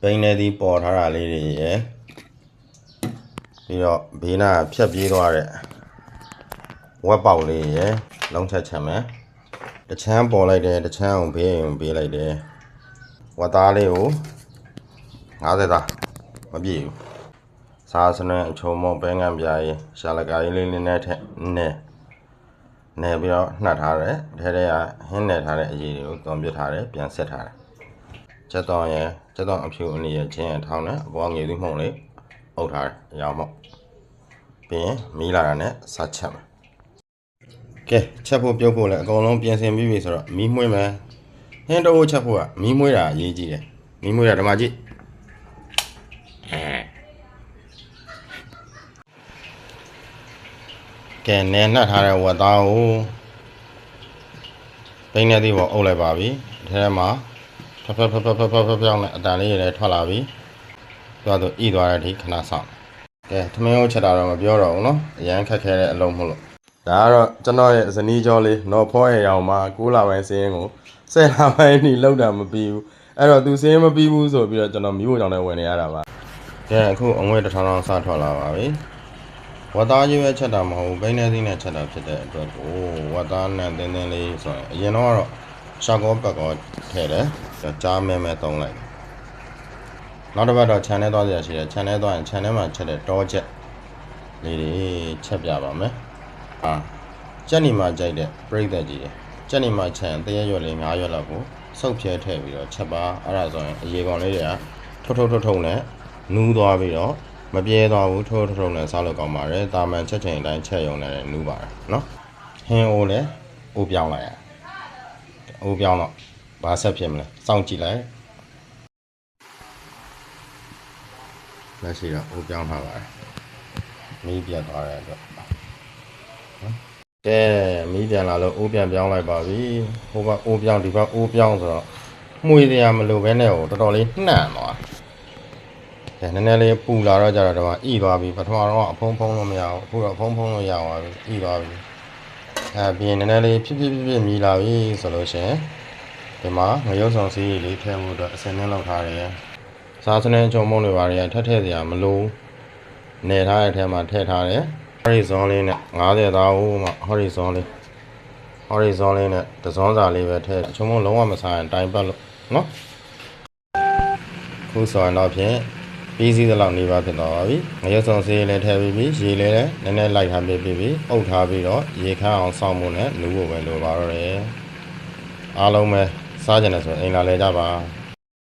ဘိန်းနေသည်ပေါ်ထားတာလေးတွေရယ်ပြီးတော့ဘေးနားဖြတ်ပြေးသွားတဲ့ဝက်ပေါက်လေးရယ်လုံးချက်ချက်မယ်တချမ်းပေါ်လိုက်တယ်တချမ်းအောင်ဘေးရင်ဘေးလိုက်တယ်ဝက်သားလေးကို50သားမပြည့်ဘူးစားစနအချုံမောပဲငံပြားရယ်ရှာလကားလေးလေးနဲ့ထက်နဲ့နေပြီးတော့နှက်ထားတယ်ထဲထဲကဟင်းနယ်ထားတဲ့အရည်တွေကိုသွန်ပစ်ထားတယ်ပြန်ဆက်ထားတယ် ချက်တော့ရယ်ချက်တော့အဖြူအနီရယ်ချင်းရယ်ထောင်းတယ်အပေါ်ငွေသွင်းမှုန့်လေးအုပ်ထားတယ်အရောင်မှုန့်ပြီးရင်မီးလာတာနဲ့စချက်မယ်ကဲချက်ဖို့ပြုတ်ဖို့လည်းအကုန်လုံးပြင်ဆင်ပြီးပြီဆိုတော့မီးမွေးမယ်ဟင်းတော့ချက်ဖို့ကမီးမွေးတာအရေးကြီးတယ်မီးမွေးတာဓမ္မကြီးကဲနဲနှက်ထားတဲ့ဝက်သားကိုဘိန်းနဲ့သေးပေါ်အုပ်လိုက်ပါပြီအထဲမှာ ဖဖဖဖဖဖဖပြောင်းနဲ့အတန်လေးတွေလည်းထွက်လာပြီ။သွားတော့ဤသွားတဲ့အထိခဏဆောင်။ကဲသမင်းဟုတ်ချက်တာတော့မပြောတော့ဘူးနော်။အရန်ခက်ခဲတဲ့အလုံးမလို့။ဒါကတော့ကျွန်တော်ရဲ့ဇနီးကျော်လေးနော်ဖောရဲ့ရောင်မှာ9လပိုင်းစင်းကို10လပိုင်းနေလောက်တာမပြီးဘူး။အဲ့တော့သူစင်းမပြီးဘူးဆိုပြီးတော့ကျွန်တော်မျိုးကြောင်နဲ့ဝင်နေရတာပါ။ကဲအခုအငွေတစ်ထောင်ထောင်စထွက်လာပါပြီ။ဝတ်သားကြီးပဲချက်တာမဟုတ်ဘူး။ဘိန်းနဲ့သီးနဲ့ချက်တာဖြစ်တဲ့အတွက်ကိုဝတ်သားနဲ့တင်းတင်းလေးဆိုရင်အရင်တော့ကတော့ ရှာကောပတ်ကောထည့်တယ်ကြားမဲမဲသုံးလိုက်နောက်တစ်ပတ်တော့ channel သွားစရာရှိတယ် channel သွားရင် channel မှာချက်တဲ့တောချက်လေးတွေချက်ပြပါမယ်အာကြက်နီမှာကြိုက်တဲ့ပြိသက်ကြီးတယ်ကြက်နီမှာချက်ရင်တရက်ရွက်လေး9ရွက်လောက်ကိုစုပ်ဖြဲထည့်ပြီးတော့ချက်ပါအဲ့ဒါဆိုရင်အရေကောင်လေးတွေကထုတ်ထုတ်ထုတ်ထုတ်နဲ့နူးသွားပြီးတော့မပြဲသွားဘူးထုတ်ထုတ်ထုတ်နဲ့စားလို့ကောင်းပါတယ်တာမန်ချက်ချိန်အတိုင်းချက်ရုံနဲ့လည်းနူးပါတယ်နော်ဟင်းအိုးလည်းအိုးပြောင်းလိုက်ရ အိုးပြောင်းတော့ဘာဆက်ဖြစ်မလဲစောင့်ကြည့်လိုက်လက်ရှိတော့အိုးပြောင်းထားပါတယ်မီးပြတ်သွားတဲ့အတွက်နော်ကဲမီးပြန်လာလို့အိုးပြန်ပြောင်းလိုက်ပါပြီဟိုဘက်အိုးပြောင်းဒီဘက်အိုးပြောင်းဆိုတော့မှုရတရားမလိုပဲနဲ့ဟိုတော်တော်လေးနှံ့သွားကဲနည်းနည်းလေးပူလာတော့ကြတော့တော့ဣသွားပြီပထမတော့အဖုံးဖုံးလို့မရဘူးအခုတော့ဖုံးဖုံးလို့ရသွားပြီဣသွားပြီ အဲပြင်နည်းနည်းလေးဖြစ်ဖြစ်ဖြစ်ဖြစ်မြည်လာပြီဆိုလို့ရှရင်ဒီမှာငရုတ်ဆောင်စီးလေးထည့်ဖို့အတွက်အစင်းနဲ့လောက်ထားတယ်။စားစနေချုံမုံတွေပါတွေကထက်ထည့်စရာမလိုနေထားတဲ့အထဲမှာထည့်ထားတယ်။ horizon လေးနဲ့90သားဦးမှ horizon လေး horizon လေးနဲ့တစုံစာလေးပဲထည့်ချုံမုံလုံးဝမစားရင်တိုင်ပတ်လို့နော်ခုဆိုရင်တော့ဖြင့် ပြီးစီးသလောက်နေပါဖြစ်သွားပါပြီ။ငရုတ်ဆောင်စီးလေးထည့်ပြီးပြီရေလေးလည်းနည်းနည်းလိုက်ထားပြီးပြီအုပ်ထားပြီးတော့ရေခမ်းအောင်စောင့်ဖို့နဲ့လူဖို့ပဲလိုပါတော့တယ်။အားလုံးပဲစားကြတယ်ဆိုရင်အိမ်လာလဲကြပါ။